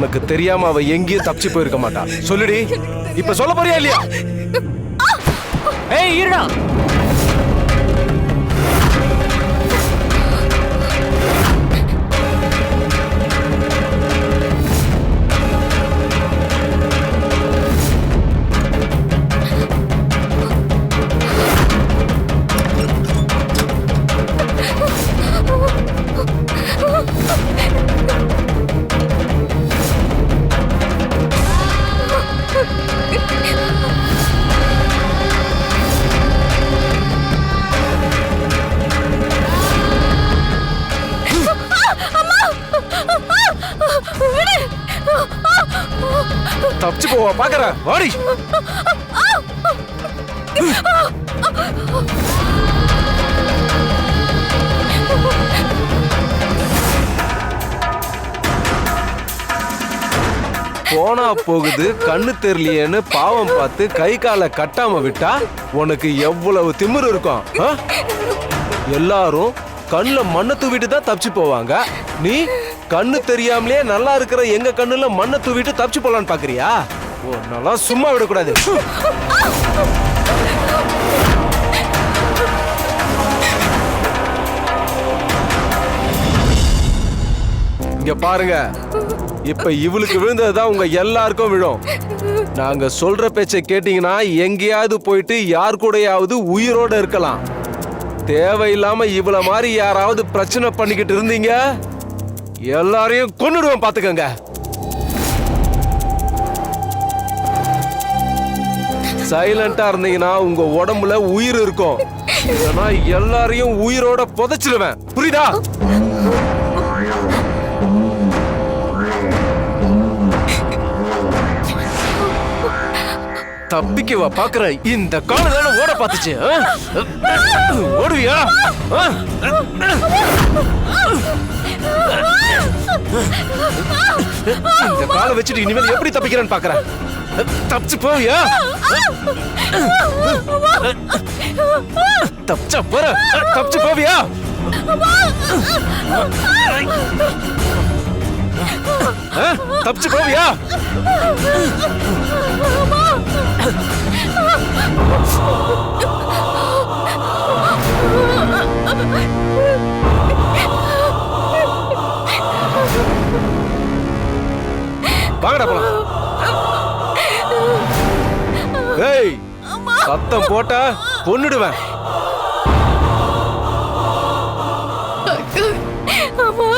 உனக்கு தெரியாம அவ எங்கேயும் தப்பிச்சு போயிருக்க மாட்டா. சொல்லுடி. இப்ப சொல்ல போறியா இல்லையா? ஏய் இருடா. தப்பிச்சு போவா பாக்குற. வாடி. போனா போகுது கண்ணு தெரியலையேன்னு பாவம் பார்த்து கை காலை கட்டாம விட்டா உனக்கு எவ்வளவு திமிரு இருக்கும் எல்லாரும் கண்ணுல மண்ணை தூவிட்டு தான் தப்பிச்சு போவாங்க. நீ கண்ணு தெரியாமலே நல்லா இருக்கிற எங்க கண்ணுல மண்ணை தூவிட்டு தப்பிச்சு போலான்னு பாக்குறியா? ஓ நல்லா சும்மா விடக்கூடாது. இங்க பாருங்க. இப்ப இவளுக்கு விழுந்ததுதான் உங்க எல்லாருக்கும் விழும். நாங்க சொல்ற பேச்சை கேட்டீங்கன்னா எங்கேயாவது போயிட்டு யார் கூடயாவது உயிரோட இருக்கலாம். தேவையில்லாம இவள மாதிரி யாராவது பிரச்சனை பண்ணிக்கிட்டு இருந்தீங்க? எல்லாரையும் கொன்னுடுவேன் பாத்துக்கங்க. சைலண்டா இருந்தீங்கன்னா உங்க உடம்புல உயிர் இருக்கும். இல்லைன்னா எல்லாரையும் உயிரோட புதைச்சிடுவேன். புரியுதா? தப்பிக்கவா பாக்குற இந்த கால தானே ஓட பாத்துச்சு ஓடுவியா? ஆ? இந்த காலை வச்சுட்டு இனிமேல் எப்படி தப்பிக்கிறேன்னு பாக்குறேன் தப்பிச்சு போவியா? தப்பிச்சா போற? தப்பிச்சு போவியா? தப்பிச்சு போவியா? வாங்கடா போலாம். ஏய் சத்தம் போட்டா பொண்ணுடுவேன் அம்மா.